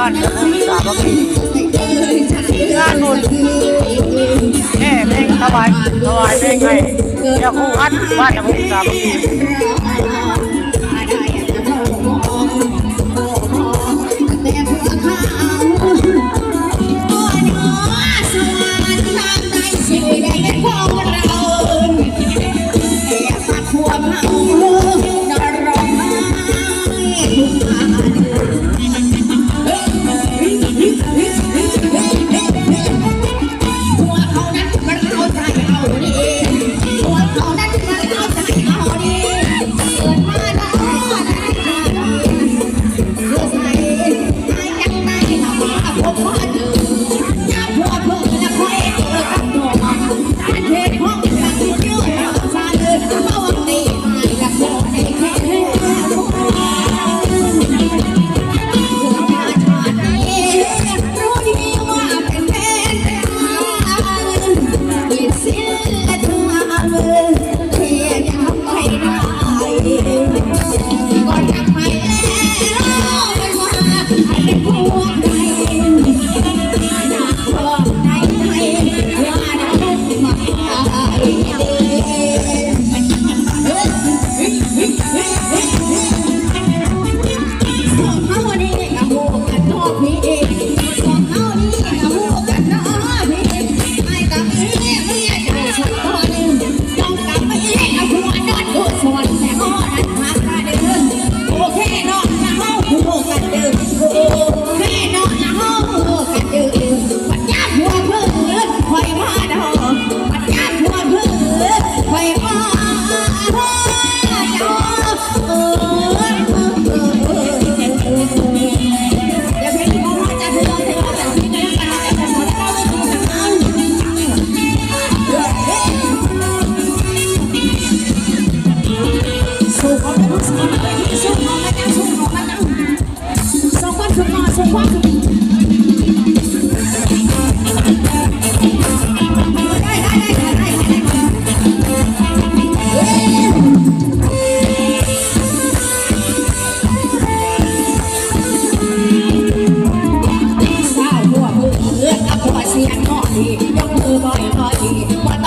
บ้านจะมีสามัคคีงานบุญแห่เพลงถวายถวายเพลงให้เจ้าคู่อัดบ้านจะมีสามัคคี ให้เราใคร ทุกข์แล้วคนมาป่วนเนี่ยๆวัน